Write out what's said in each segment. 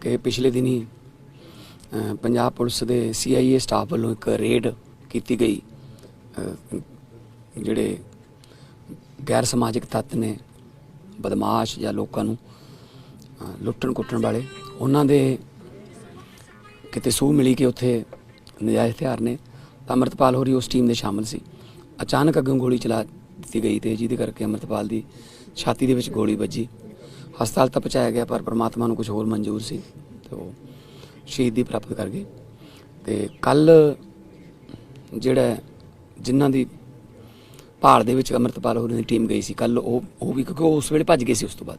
ਕਿ ਪਿਛਲੇ ਦਿਨੀ ਪੰਜਾਬ ਪੁਲਿਸ ਦੇ ਸੀਆਈਏ ਸਟਾਫ ਵੱਲੋਂ ਇੱਕ ਰੇਡ ਕੀਤੀ ਗਈ। ਜਿਹੜੇ ਗੈਰ ਸਮਾਜਿਕ ਤੱਤ ਨੇ, ਬਦਮਾਸ਼ ਜਾਂ ਲੋਕਾਂ ਨੂੰ ਲੁੱਟਣ ਕੁੱਟਣ ਵਾਲੇ, ਉਹਨਾਂ ਦੇ ਕਿਤੇ ਸੂਹ ਮਿਲੀ ਕਿ ਉੱਥੇ ਨਜਾਇਜ਼ ਹਥਿਆਰ ਨੇ, ਤਾਂ ਅਮਰਤਪਾਲ ਹੋਰੀ ਉਸ ਟੀਮ ਦੇ ਸ਼ਾਮਲ ਸੀ। ਅਚਾਨਕ ਅੱਗੋਂ ਗੋਲੀ ਚਲਾ ਦਿੱਤੀ ਗਈ ਤੇ ਜਿਹਦੇ ਕਰਕੇ ਅਮਰਤਪਾਲ ਦੀ ਛਾਤੀ ਦੇ ਵਿੱਚ ਗੋਲੀ ਵੱਜੀ। ਹਸਪਤਾਲ ਤਾਂ ਪਹੁੰਚਾਇਆ ਗਿਆ, ਪਰ ਪ੍ਰਮਾਤਮਾ ਨੂੰ ਕੁਝ ਹੋਰ ਮਨਜ਼ੂਰ ਸੀ, ਤੇ ਉਹ ਸ਼ਹੀਦੀ ਪ੍ਰਾਪਤ ਕਰ ਗਏ। ਤੇ ਕੱਲ ਜਿਹੜਾ ਜਿਨ੍ਹਾਂ ਦੀ ਭਾਰ ਦੇ ਵਿੱਚ ਅਮਰਤਪਾਲ ਹੋਰਾਂ ਦੀ ਟੀਮ ਗਈ ਸੀ ਕੱਲ ਉਹ ਉਹ ਵੀ ਕਿਉਂਕਿ ਉਹ ਉਸ ਵੇਲੇ ਭੱਜ ਗਏ ਸੀ ਉਸ ਤੋਂ ਬਾਅਦ।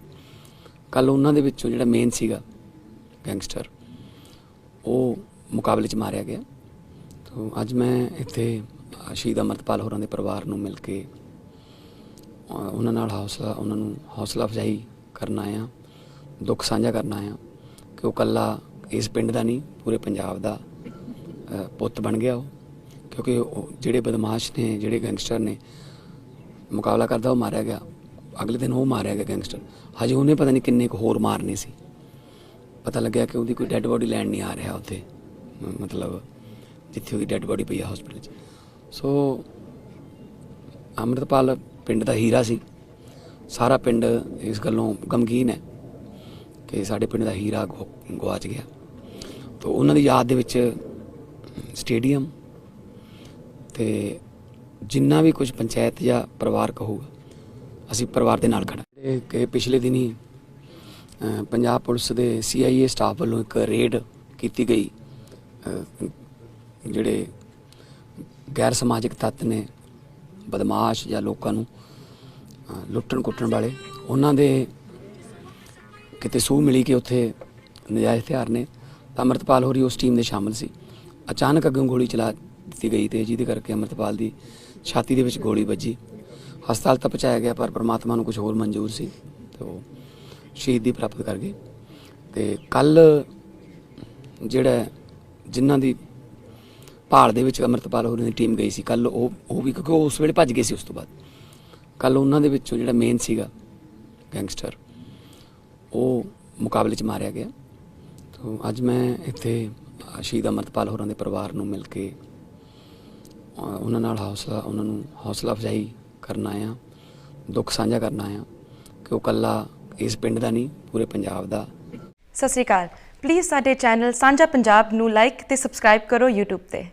ਕੱਲ ਉਹਨਾਂ ਦੇ ਵਿੱਚੋਂ ਜਿਹੜਾ ਮੇਨ ਸੀਗਾ ਗੈਂਗਸਟਰ ਉਹ ਮੁਕਾਬਲੇ 'ਚ ਮਾਰਿਆ ਗਿਆ। ਤੋਂ ਅੱਜ ਮੈਂ ਇੱਥੇ ਸ਼ਹੀਦ ਅਮਰਤਪਾਲ ਹੋਰਾਂ ਦੇ ਪਰਿਵਾਰ ਨੂੰ ਮਿਲ ਕੇ ਉਹਨਾਂ ਨਾਲ ਹੌਸਲਾ, ਉਹਨਾਂ ਨੂੰ ਹੌਸਲਾ ਅਫਜ਼ਾਈ ਕਰਨ ਆਇਆ ਦੁੱਖ ਸਾਂਝਾ ਕਰਨ ਆਇਆ ਕਿ ਉਹ ਕੱਲਾ ਇਸ ਪਿੰਡ ਦਾ ਨਹੀਂ, ਪੂਰੇ ਪੰਜਾਬ ਦਾ ਪੁੱਤ ਬਣ ਗਿਆ ਉਹ। ਕਿਉਂਕਿ ਉਹ ਜਿਹੜੇ ਬਦਮਾਸ਼ ਨੇ, ਜਿਹੜੇ ਗੈਂਗਸਟਰ ਨੇ, ਮੁਕਾਬਲਾ ਕਰਦਾ ਉਹ ਮਾਰਿਆ ਗਿਆ। ਅਗਲੇ ਦਿਨ ਉਹ ਮਾਰਿਆ ਗਿਆ ਗੈਂਗਸਟਰ। ਹਜੇ ਉਹਨੇ ਪਤਾ ਨਹੀਂ ਕਿੰਨੇ ਕੁ ਹੋਰ ਮਾਰਨੇ ਸੀ। ਪਤਾ ਲੱਗਿਆ ਕਿ ਉਹਦੀ ਕੋਈ ਡੈੱਡ ਬੋਡੀ ਲੈਣ ਨਹੀਂ ਆ ਰਿਹਾ ਉੱਥੇ। ਮਤਲਬ ਜਿੱਥੇ ਉਹਦੀ ਡੈੱਡ ਬੋਡੀ ਪਈ ਆ ਹਸਪੀਟਲ 'ਚ। ਸੋ ਅੰਮ੍ਰਿਤਪਾਲ ਪਿੰਡ ਦਾ ਹੀਰਾ ਸੀ। ਸਾਰਾ ਪਿੰਡ ਇਸ ਗੱਲੋਂ ਗਮਗੀਨ ਹੈ ਕਿ ਸਾਡੇ ਪਿੰਡ ਦਾ ਹੀਰਾ ਗੁ- ਗੁਆਚ ਗਿਆ। ਤੋਂ ਉਹਨਾਂ ਦੀ ਯਾਦ ਦੇ ਵਿੱਚ ਸਟੇਡੀਅਮ ਤੇ ਜਿੰਨਾ ਵੀ ਕੁਝ ਪੰਚਾਇਤ ਜਾਂ ਪਰਿਵਾਰ ਕਹੂਗਾ ਅਸੀਂ ਪਰਿਵਾਰ ਦੇ ਨਾਲ ਖੜਾ ਕਿ ਪਿਛਲੇ ਦਿਨੀ ਪੰਜਾਬ ਪੁਲਿਸ ਦੇ ਸੀਆਈਏ ਸਟਾਫ ਵੱਲੋਂ ਇੱਕ ਰੇਡ ਕੀਤੀ ਗਈ ਜਿਹੜੇ ਗੈਰ ਸਮਾਜਿਕ ਤੱਤ ਨੇ, ਬਦਮਾਸ਼ ਜਾਂ ਲੋਕਾਂ ਨੂੰ ਲੁੱਟਣ ਕੁੱਟਣ ਵਾਲੇ। ਉਹਨਾਂ ਦੇ ਕਿਤੇ ਸੂਹ ਮਿਲੀ ਕਿ ਉੱਥੇ ਨਜਾਇਜ਼ ਹਥਿਆਰ ਨੇ, ਤਾਂ ਅਮਰਤਪਾਲ ਹੋਰੀ ਉਸ ਟੀਮ ਦੇ ਸ਼ਾਮਲ ਸੀ। ਅਚਾਨਕ ਅੱਗੋਂ ਗੋਲੀ ਚਲਾ ਦਿੱਤੀ ਗਈ ਤੇ ਜਿਹਦੇ ਕਰਕੇ ਅਮਰਤਪਾਲ ਦੀ ਛਾਤੀ ਦੇ ਵਿੱਚ ਗੋਲੀ ਵੱਜੀ। ਹਸਪਤਾਲ ਤਾਂ ਪਹੁੰਚਾਇਆ ਗਿਆ, ਪਰ ਪ੍ਰਮਾਤਮਾ ਨੂੰ ਕੁਝ ਹੋਰ ਮਨਜ਼ੂਰ ਸੀ, ਤੇ ਉਹ ਸ਼ਹੀਦੀ ਪ੍ਰਾਪਤ ਕਰ ਗਏ। ਤੇ ਕੱਲ ਜਿਹੜਾ ਜਿਨ੍ਹਾਂ ਦੀ ਭਾਲ ਦੇ ਵਿੱਚ ਅਮਰਤਪਾਲ ਹੋਰੀ ਦੀ ਟੀਮ ਗਈ ਸੀ, ਕੱਲ ਉਹ ਉਹ ਵੀ ਕਿਉਂਕਿ ਉਹ ਉਸ ਵੇਲੇ ਭੱਜ ਗਏ ਸੀ ਉਸ ਤੋਂ ਬਾਅਦ। ਕੱਲ ਉਹਨਾਂ ਦੇ ਵਿੱਚੋਂ ਜਿਹੜਾ ਮੇਨ ਸੀਗਾ ਗੈਂਗਸਟਰ ਉਹ ਮੁਕਾਬਲੇ 'ਚ ਮਾਰਿਆ ਗਿਆ। ਤੋਂ ਅੱਜ ਮੈਂ ਇੱਥੇ ਸ਼ਹੀਦ ਅਮਰਤਪਾਲ ਹੋਰਾਂ ਦੇ ਪਰਿਵਾਰ ਨੂੰ ਮਿਲ ਕੇ ਉਹਨਾਂ ਨਾਲ ਹੌਸਲਾ, ਉਹਨਾਂ ਨੂੰ ਹੌਸਲਾ ਅਫਜ਼ਾਈ ਕਰਨ ਆਇਆ, ਦੁੱਖ ਸਾਂਝਾ ਕਰਨ ਆਇਆ ਕਿ ਉਹ ਕੱਲਾ ਇਸ ਪਿੰਡ ਦਾ ਨਹੀਂ, ਪੂਰੇ ਪੰਜਾਬ ਦਾ। ਸਤਿ ਸ਼੍ਰੀ ਅਕਾਲ। ਪਲੀਜ਼ ਸਾਡੇ ਚੈਨਲ ਸਾਂਝਾ ਪੰਜਾਬ ਨੂੰ ਲਾਈਕ ਤੇ ਸਬਸਕ੍ਰਾਈਬ ਕਰੋ YouTube ਤੇ।